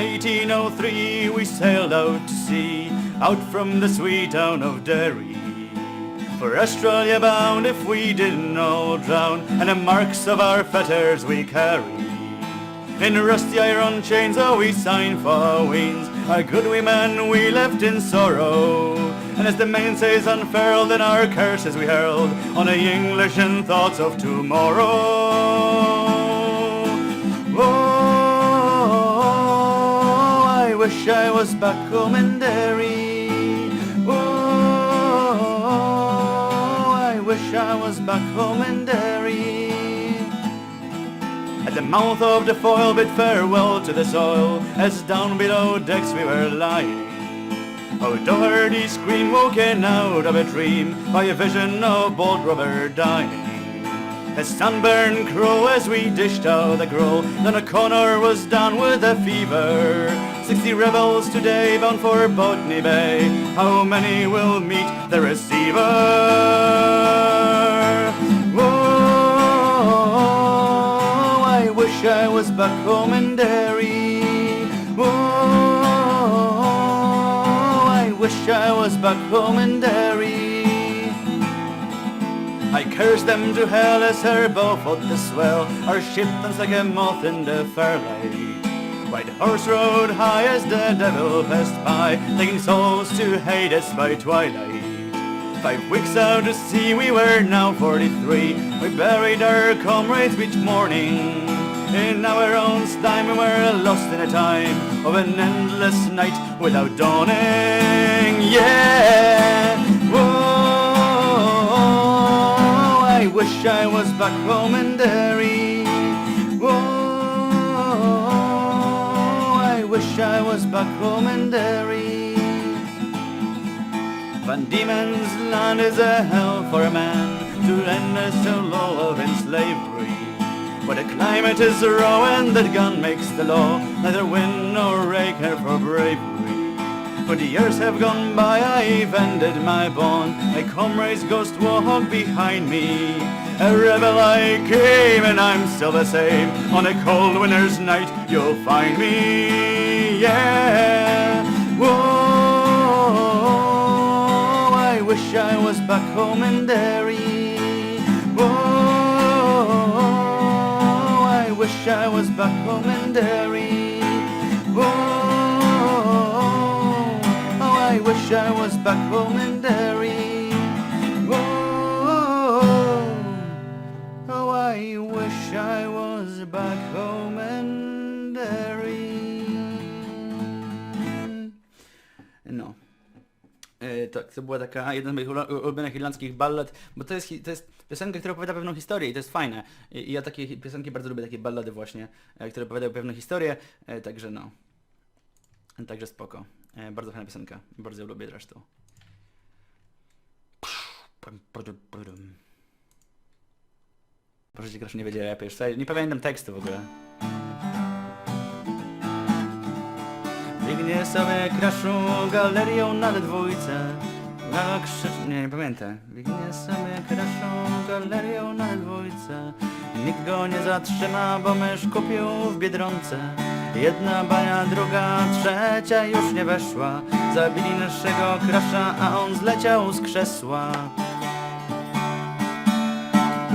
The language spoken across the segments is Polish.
1803 we sailed out to sea, out from the sweet town of Derry. For Australia bound if we didn't all drown, and the marks of our fetters we carry. In rusty iron chains oh we signed for weans, our good women we left in sorrow. And as the mainsays unfurled and our curses we hurled on the English and thoughts of tomorrow. Oh, I was back home in Derry. Oh, I wish I was back home in Derry. At the mouth of the foil bid farewell to the soil, as down below decks we were lying. Oh, Doherty scream woken out of a dream by a vision of bold Robert dying. A sunburned crow as we dished out the gruel, then a O'Connor was down with a fever. Sixty rebels today bound for Botany Bay, how many will meet the receiver? Oh, I wish I was back home in Derry. Oh, I wish I was back home in Derry. I curse them to hell as her bow fought the swell, our ship danced like a moth in the firelight. White horse rode high as the devil passed by, taking souls to Hades by twilight. Five weeks out to sea, we were now 43. We buried our comrades each morning. In our own time, we were lost in a time of an endless night without dawning. Yeah. Whoa, I wish I was back home in Derry. Whoa, wish I was back home in Derry. Van Diemen's land is a hell for a man to end a solo in slavery. Where the climate is raw and the gun makes the law, neither wind nor rake care for bravery. But years have gone by, I've ended my bond. My comrade's ghost walk behind me. A rebel I came and I'm still the same. On a cold winter's night, you'll find me. Yeah. Whoa, I wish I was back home in Derry. Whoa, I wish I was back home in Derry. Wish I was back home in Derry. Whoa, oh, I wish I was back home in Derry. No. E, tak, to była taka jedna z moich ulu- ulubionych irlandzkich ballad, bo to jest, to jest piosenka, która opowiada pewną historię i to jest fajne. I, ja takie piosenki bardzo lubię, takie ballady właśnie, e, które opowiadają pewną historię, e, także no. Także spoko. E, bardzo fajna piosenka, bardzo ją lubię zresztą. Proszę cię, Kraszu, nie wiedzie rapiesz. Słuchaj, Nie pamiętam tekstu w ogóle. Biegnie sobie kraszu galerią na dwójce. Na krzycz... Nie, nie pamiętam. Biegnie sobie kraszu galerią na dwójce. Nikt go nie zatrzyma, bo mysz kupił w Biedronce. Jedna bania, druga, trzecia już nie weszła. Zabili naszego krasza, a on zleciał z krzesła.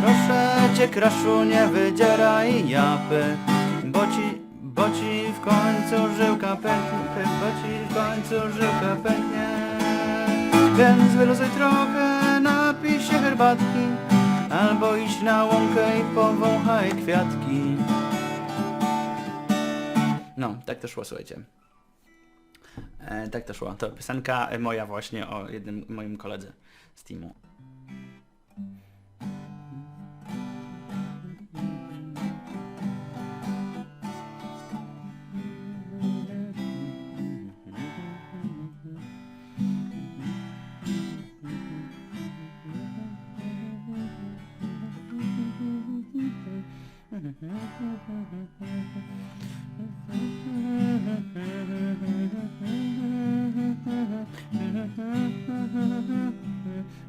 Proszę cię, kraszu, nie wydzieraj japy, bo ci, bo ci w końcu żyłka pęknie, bo ci w końcu żyłka pęknie. Więc wyluzuj trochę, napij się herbatki, albo idź na łąkę i powąchaj kwiatki. No, tak to szło, słuchajcie. E, tak to szło. To piosenka moja właśnie o jednym moim koledze z teamu.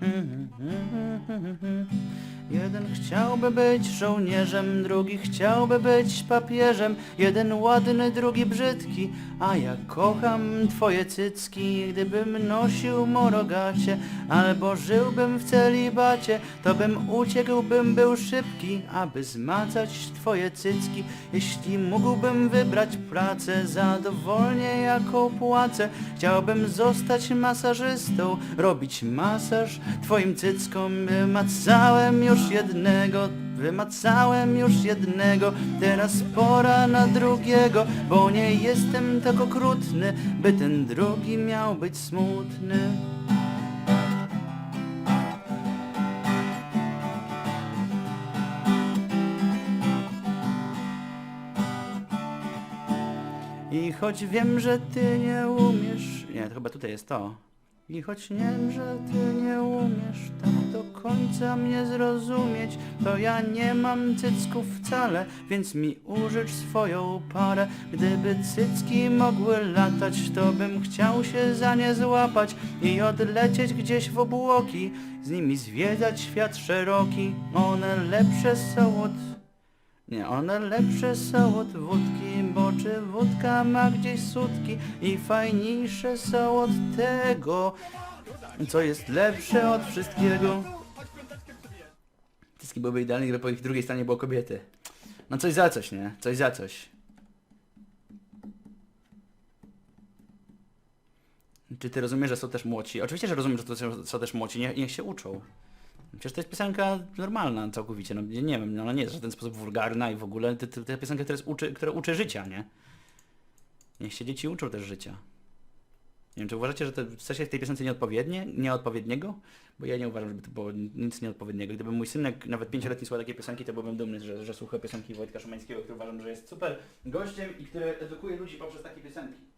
Mm-hmm. Jeden chciałby być żołnierzem, drugi chciałby być papieżem, jeden ładny, drugi brzydki, a ja kocham twoje cycki. Gdybym nosił morogacie, albo żyłbym w celibacie, to bym uciekł, bym był szybki, aby zmacać twoje cycki. Jeśli mógłbym wybrać pracę za dowolnie jaką płacę, chciałbym zostać masażystą, robić masaż twoim cyckom Wymacałem już jednego, wymacałem już jednego, teraz pora na drugiego, bo nie jestem tak okrutny, by ten drugi miał być smutny. I choć wiem, że ty nie umiesz... Nie, to chyba tutaj jest to. I choć wiem, że ty nie umiesz tak do końca mnie zrozumieć, to ja nie mam cycków wcale, więc mi użycz swoją parę. Gdyby cycki mogły latać, to bym chciał się za nie złapać i odlecieć gdzieś w obłoki, z nimi zwiedzać świat szeroki. One lepsze są od nie, one lepsze są od wódki, bo czy wódka ma gdzieś sutki i fajniejsze są od tego, co jest lepsze od wszystkiego. Wszystkie byłyby idealne, gdyby po ich drugiej stronie było kobiety. No coś za coś, nie? Coś za coś. Czy ty rozumiesz, że są też młodsi? Oczywiście, że rozumiem, że to są, też młodsi, niech, niech się uczą. Przecież to jest piosenka normalna całkowicie, no nie, wiem, no, ona nie jest w żaden sposób wulgarna i w ogóle to, to, to piosenka, która, uczy, która uczy życia, nie? Niech się dzieci uczą też życia. Nie wiem, czy uważacie, że to coś w tej piosence nieodpowiednie, nieodpowiedniego? Bo ja nie uważam, żeby to było nic nieodpowiedniego. Gdyby mój synek nawet pięcioletni słuchał takiej piosenki, to byłbym dumny, że, że słucha piosenki Wojtka Szymańskiego, który uważam, że jest super gościem i który edukuje ludzi poprzez takie piosenki.